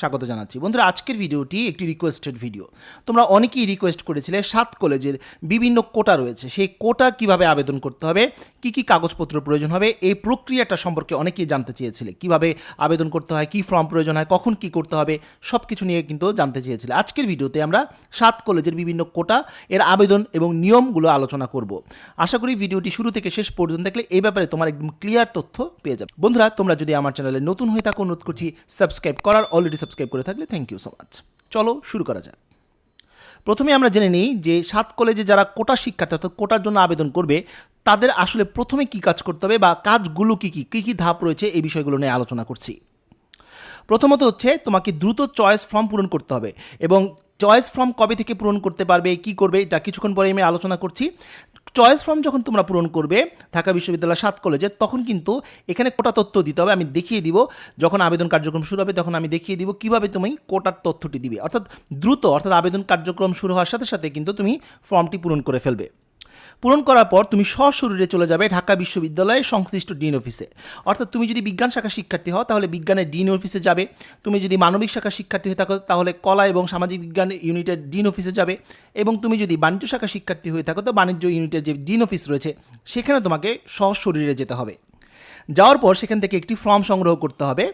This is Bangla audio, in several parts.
স্বাগত জানাচ্ছি। বন্ধুরা, আজকের ভিডিওটি একটি রিকোয়েস্টেড ভিডিও তোমরা অনেকেই রিকোয়েস্ট করেছিলে সাত কলেজের বিভিন্ন কোটা রয়েছে। সেই কোটা কীভাবে আবেদন করতে হবে, কি কি কাগজপত্র প্রয়োজন হবে, এই প্রক্রিয়াটা সম্পর্কে অনেকেই জানতে চেয়েছিলে। কীভাবে আবেদন করতে হয়, কি ফর্ম প্রয়োজন হয়, কখন কি করতে হবে সব কিছু নিয়ে কিন্তু জানতে চেয়েছিলে। আজকের ভিডিওতে আমরা সাত কলেজের বিভিন্ন কোটা, এর আবেদন এবং নিয়মগুলো আলোচনা করব। আশা করি ভিডিওটি শুরু থেকে শেষ পর্যন্ত দেখলে এই ব্যাপারে তোমার একদম ক্লিয়ার তথ্য পেয়ে যাবে। বন্ধুরা, তোমরা যদি আমার চ্যানেলে নতুন হয়ে থাকো, অনুরোধ করছি সাবস্ক্রাইব করার অলরেডি সাবস্ক্রাইব করে থাকলে থ্যাংক ইউ সো মাচ চলো শুরু করা যাক। প্রথমে আমরা জেনে নিই যে সাত কলেজে যারা কোটা শিক্ষার্থী অর্থাৎ কোটার জন্য আবেদন করবে, তাদের আসলে প্রথমে কি কাজ করতে হবে বা কাজগুলো কী কী কী কী ধাপ রয়েছে এই বিষয়গুলো নিয়ে আলোচনা করছি। প্রথমত হচ্ছে তোমাকে দ্রুত চয়েস ফর্ম পূরণ করতে হবে এবং চয়েস ফর্ম কবে থেকে পূরণ করতে পারবে, কি করবে, এটা কিছুক্ষণ পরে আমি আলোচনা করছি। চয়েস ফর্ম যখন তোমরা পূরণ করবে ঢাকা বিশ্ববিদ্যালয় সাত কলেজে তখন কিন্তু এখানে কোটা তথ্য দিতে হবে। আমি দেখিয়ে দিব, যখন আবেদন কার্যক্রম শুরু হবে, তখন আমি দেখিয়ে দিব কীভাবে তুমি কোটার তথ্যটি দিবে। অর্থাৎ দ্রুত, অর্থাৎ আবেদন কার্যক্রম শুরু হওয়ার সাথে সাথে কিন্তু তুমি ফর্মটি পূরণ করে ফেলবে। পূরণ করার পর তুমি সশরীরে চলে যাবে ঢাকা বিশ্ববিদ্যালয়ের সংশ্লিষ্ট ডিন অফিসে। অর্থাৎ তুমি যদি বিজ্ঞান শাখা শিক্ষার্থী হও, তাহলে বিজ্ঞানের ডিন অফিসে যাবে। তুমি যদি মানবিক শাখা শিক্ষার্থী হয়ে থাকো, তাহলে কলা এবং সামাজিক বিজ্ঞান ইউনিটের ডিন অফিসে যাবে। এবং তুমি যদি বাণিজ্য শাখা শিক্ষার্থী হয়ে থাকো, তো বাণিজ্য ইউনিটের যে ডিন অফিস রয়েছে, সেখানে তোমাকে সশরীরে যেতে হবে। যাওয়ার পর সেখান থেকে একটি ফর্ম সংগ্রহ করতে হবে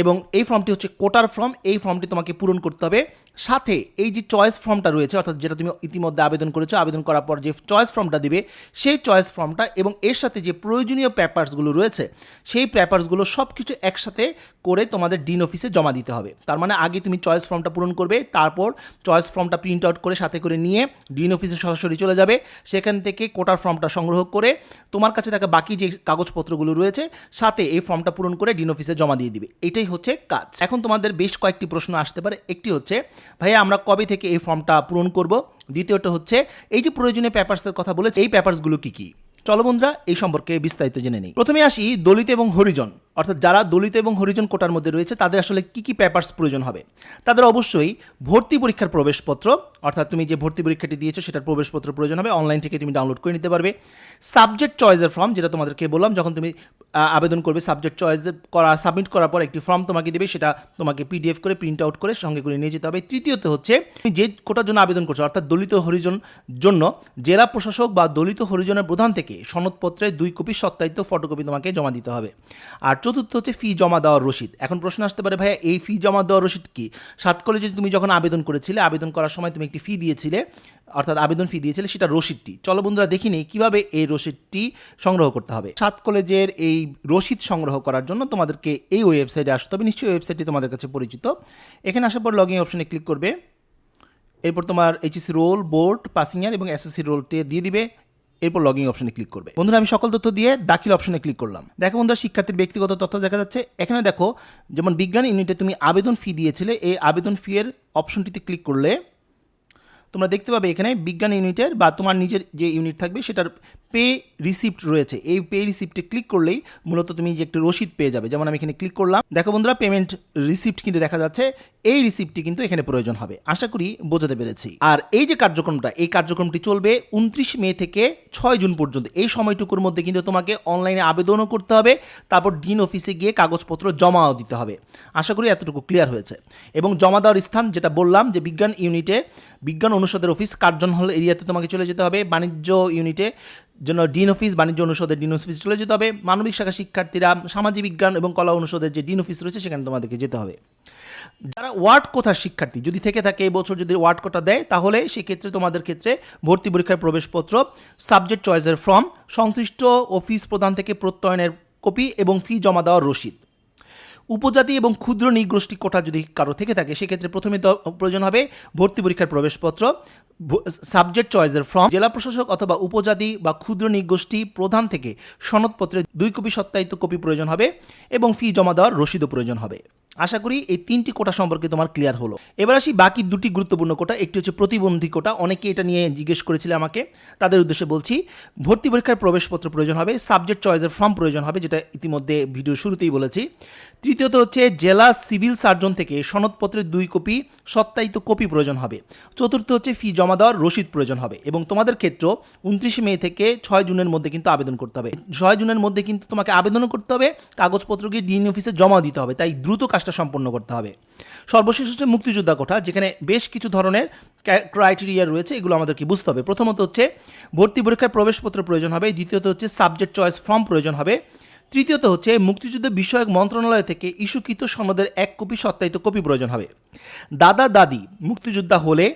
এবং এই ফর্মটি হচ্ছে কোটার ফর্ম। এই ফর্মটি তোমাকে পূরণ করতে হবে। সাথে এই যে চয়েস ফর্মটা রয়েছে, অর্থাৎ যেটা তুমি ইতিমধ্যে আবেদন করেছ, আবেদন করার পর যে চয়েস ফর্মটা দিবে, সেই চয়েস ফর্মটা এবং এর সাথে যে প্রয়োজনীয় পেপারসগুলো রয়েছে, সেই পেপারসগুলো সব কিছু একসাথে করে তোমাদের ডিন অফিসে জমা দিতে হবে। তার মানে আগে তুমি চয়েস ফর্মটা পূরণ করবে, তারপর চয়েস ফর্মটা প্রিন্ট আউট করে সাথে করে নিয়ে ডিন অফিসে সরাসরি চলে যাবে। সেখান থেকে কোটার ফর্মটা সংগ্রহ করে তোমার কাছে থাকা বাকি যে কাগজপত্রগুলো রয়েছে সাথে এই ফর্মটা পূরণ করে ডিন অফিসে জমা দিয়ে দিবে। এটাই হচ্ছে কাজ। এখন তোমাদের বেশ কয়েকটি প্রশ্ন আসতে পারে। একটি হচ্ছে, ভাইয়া, আমরা কবে থেকে এই ফর্মটা পূরণ করব? দ্বিতীয়টা হচ্ছে, এই যে প্রয়োজনীয় পেপারসের কথা বলেছে, এই পেপার্সগুলো কী কী? চলো বন্ধুরা, এই সম্পর্কে বিস্তারিত জেনে নিই। প্রথমে আসি দলিত এবং হরিজন। অর্থাৎ যারা দলিত এবং হরিজন কোটার মধ্যে রয়েছে, তাদের আসলে কী কী পেপারস প্রয়োজন হবে? তাদের অবশ্যই ভর্তি পরীক্ষার প্রবেশপত্র, অর্থাৎ তুমি যে ভর্তি পরীক্ষাটি দিয়েছ, সেটার প্রবেশপত্র প্রয়োজন হবে। অনলাইন থেকে তুমি ডাউনলোড করে নিতে পারবে। সাবজেক্ট চয়েসের ফর্ম যেটা তোমাদেরকে বললাম, যখন তুমি আবেদন করবে সাবজেক্ট চয়েস করা সাবমিট করার পর একটি ফর্ম তোমাকে দেবে, সেটা তোমাকে পিডিএফ করে প্রিন্ট আউট করে সঙ্গে করে নিয়ে যেতে হবে। তৃতীয়ত হচ্ছে, তুমি যে কোটার জন্য আবেদন করছ, অর্থাৎ দলিত হরিজন জন্য জেলা প্রশাসক বা দলিত হরিজনের প্রধান থেকে সনদপত্রের দুই কপি সত্যায়িত ফটোকপি তোমাকে জমা দিতে হবে। আর চতুর্থ হচ্ছে ফি জমা দেওয়ার রসিদ। এখন প্রশ্ন আসতে পারে, ভাইয়া, এই ফি জমা দেওয়ার রসিদ কি? সাত কলেজে তুমি যখন আবেদন করেছিলে, আবেদন করার সময় তুমি একটি ফি দিয়েছিলে, অর্থাৎ আবেদন ফি দিয়েছিলে, সেটা রসিদটি। চলো বন্ধুরা দেখি নেই কীভাবে এই রসিদটি সংগ্রহ করতে হবে। সাত কলেজের এই রসিদ সংগ্রহ করার জন্য তোমাদেরকে এই ওয়েবসাইটে আসতে হবে। নিশ্চয়ই ওয়েবসাইটটি তোমাদের কাছে পরিচিত। এখানে আসার পর লগ অপশনে ক্লিক করবে। এরপর তোমার HSC roll board passing year এবং এসএসসি রোলটি দিয়ে দিবে। এরপর লগিং অপশনে ক্লিক করবে। বন্ধুরা, আমি সকল তথ্য দিয়ে দাখিল অপশনে ক্লিক করলাম। দেখো বন্ধুরা, শিক্ষার্থীর ব্যক্তিগত তথ্য দেখা যাচ্ছে। এখানে দেখো, যেমন বিজ্ঞান ইউনিটে তুমি আবেদন ফি দিয়েছিলে, এই আবেদন ফি এর অপশনটিতে ক্লিক করলে তোমরা দেখতে পাবে এখানে বিজ্ঞান ইউনিটের বা তোমার নিজের যে ইউনিট থাকবে, সেটার পে রিসিপ্ট রয়েছে। এই পে রিসিপ্টে ক্লিক করলেই মূলত তুমি যে একটি রসিদ পেয়ে যাবে। যেমন আমি এখানে ক্লিক করলাম। দেখো বন্ধুরা পেমেন্ট রিসিপ্ট কিন্তু দেখা যাচ্ছে, এই রিসিপ্টটি কিন্তু এখানে প্রয়োজন হবে। আশা করি বোঝাতে পেরেছি। আর এই যে কার্যক্রমটা, এই কার্যক্রমটি চলবে উনত্রিশ মে থেকে ছয় জুন পর্যন্ত। এই সময়টুকুর মধ্যে কিন্তু তোমাকে অনলাইনে আবেদনও করতে হবে, তারপর ডিন অফিসে গিয়ে কাগজপত্র জমাও দিতে হবে। আশা করি এতটুকু ক্লিয়ার হয়েছে। এবং জমা দেওয়ার স্থান যেটা বললাম, যে বিজ্ঞান ইউনিটে বিজ্ঞান অনুষদের অফিস কার্জন হল এরিয়াতে তোমাকে চলে যেতে হবে। বাণিজ্য ইউনিটে জন্য ডিন অফিস, বাণিজ্য অনুষদের ডিন অফিস চলে যেতে হবে। মানবিক শাখা শিক্ষার্থীরা, সামাজিক বিজ্ঞান এবং কলা অনুষদের যে ডিন অফিস রয়েছে, সেখানে তোমাদেরকে যেতে হবে। যারা ওয়ার্ড কোথার শিক্ষার্থী, যদি থেকে থাকে এবছর বছর যদি ওয়ার্ড কোটা দেয়, তাহলে সেক্ষেত্রে তোমাদের ক্ষেত্রে ভর্তি পরীক্ষার প্রবেশপত্র, সাবজেক্ট চয়েসের ফর্ম, সংশ্লিষ্ট অফিস প্রধান থেকে প্রত্যয়নের কপি এবং ফি জমা দেওয়ার রসিদ। উপজাতি এবং ক্ষুদ্র নিগোষ্ঠী কোটা যদি কারও থেকে থাকে, সেক্ষেত্রে প্রথমে প্রয়োজন হবে ভর্তি পরীক্ষার প্রবেশপত্র সাবজেক্ট চয়েসের ফর্ম জেলা প্রশাসক অথবা উপজাতি বা ক্ষুদ্র নিগোষ্ঠী প্রধান থেকে সনদপত্রের দুই কপি সত্যায়িত কপি প্রয়োজন হবে এবং ফি জমা দেওয়ার রসিদও প্রয়োজন হবে। আশা করি এই তিনটি কোটা সম্পর্কে তোমার ক্লিয়ার হলো। এবার আসি বাকি দুটি গুরুত্বপূর্ণ কোটা, একটি হচ্ছে প্রতিবন্ধী কোটা। অনেকে এটা নিয়ে জিজ্ঞেস করেছিল আমাকে। তাদের উদ্দেশ্যে বলছি, ভর্তি পরীক্ষার প্রবেশপত্র প্রয়োজন হবে সাবজেক্ট চয়েসের ফর্ম প্রয়োজন হবে, যেটা ইতিমধ্যে ভিডিও শুরুতেই বলেছি। তৃতীয়ত হচ্ছে, জেলা সিভিল সার্জন থেকে সনদপত্রের দুই কপি সত্যায়িত কপি প্রয়োজন হবে। চতুর্থ হচ্ছে ফি জমা দেওয়ার রসিদ প্রয়োজন হবে এবং তোমাদের ক্ষেত্র উনত্রিশে মে থেকে ছয় জুনের মধ্যে কিন্তু আবেদন করতে হবে। ছয় জুনের মধ্যে কিন্তু তোমাকে আবেদনও করতে হবে কাগজপত্র গিয়ে ডিএন অফিসে জমা দিতে হবে, তাই দ্রুত কাজটা সম্পন্ন করতে হবে। সর্বশেষ হচ্ছে মুক্তিযোদ্ধা কোঠা, যেখানে বেশ কিছু ধরনের ক্রাইটেরিয়া রয়েছে, এগুলো আমাদেরকে বুঝতে হবে। প্রথমত হচ্ছে, ভর্তি পরীক্ষার প্রবেশপত্র প্রয়োজন হবে। দ্বিতীয়ত হচ্ছে সাবজেক্ট চয়েস ফর্ম প্রয়োজন হবে। তৃতীয়ত হচ্ছে, মুক্তিযুদ্ধ বিষয়ক মন্ত্রণালয় থেকে ইস্যুকৃত সনদের এক কপি, সত্যায়িত কপি প্রয়োজন হবে। দাদা, দাদি মুক্তিযোদ্ধা হলে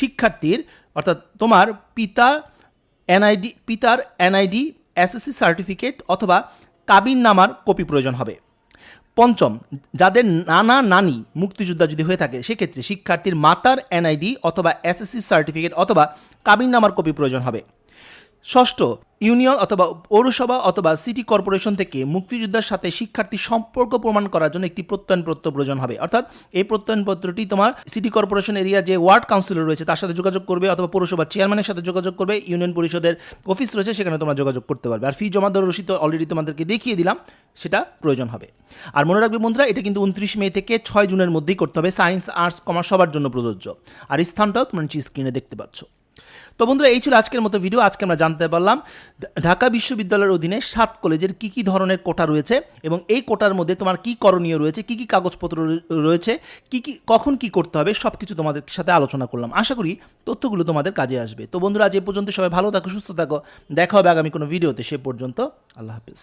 শিক্ষার্থীর, অর্থাৎ তোমার পিতা এনআইডি পিতার এনআইডি এসএসসি সার্টিফিকেট অথবা কাবিন নামার কপি প্রয়োজন হবে। পঞ্চম, যাদের নানা নানি মুক্তিযোদ্ধা যদি হয়ে থাকে, সেক্ষেত্রে শিক্ষার্থীর মাতার এনআইডি অথবা এসএসসি সার্টিফিকেট অথবা কাবিন নামার কপি প্রয়োজন হবে। ষষ্ঠ ইউনিয়ন অথবা পৌরসভা অথবা সিটি কর্পোরেশন থেকে মুক্তিযোদ্ধার সাথে শিক্ষার্থী সম্পর্ক প্রমাণ করার জন্য একটি প্রত্যয়নপত্র প্রয়োজন হবে। অর্থাৎ এই প্রত্যয়নপত্রটি তোমার সিটি কর্পোরেশন এরিয়া যে ওয়ার্ড কাউন্সিলর রয়েছে তার সাথে যোগাযোগ করবে অথবা পৌরসভার চেয়ারম্যানের সাথে যোগাযোগ করবে, ইউনিয়ন পরিষদের অফিস রয়েছে সেখানে তোমরা যোগাযোগ করতে পারবে। আর ফি জমা দেওয়ার রসিদ অলরেডি তোমাদেরকে দেখিয়ে দিলাম, সেটা প্রয়োজন হবে। আর মনে রাখবে বন্ধুরা, এটা কিন্তু উনত্রিশ মে থেকে ছয় জুনের মধ্যেই করতে হবে। সায়েন্স, আর্টস, কমার্স সবার জন্য প্রযোজ্য। আর স্থানটাও তোমরা নিচে স্ক্রিনে দেখতে পাচ্ছ। তো বন্ধুরা, এই ছিল আজকের মতো ভিডিও আজকে আমরা জানতে পারলাম, ঢাকা বিশ্ববিদ্যালয়ের অধীনে সাত কলেজের কি কি ধরনের কোটা রয়েছে এবং এই কোটার মধ্যে তোমার কি করণীয় রয়েছে, কি কি কাগজপত্র রয়েছে, কি কি, কখন কি করতে হবে সব কিছু তোমাদের সাথে আলোচনা করলাম। আশা করি তথ্যগুলো তোমাদের কাজে আসবে। তো বন্ধুরা, আজ এ পর্যন্ত সবাই ভালো থাকো, সুস্থ থাকো। দেখা হবে আগামী কোনো ভিডিওতে সে পর্যন্ত আল্লাহ হাফিজ।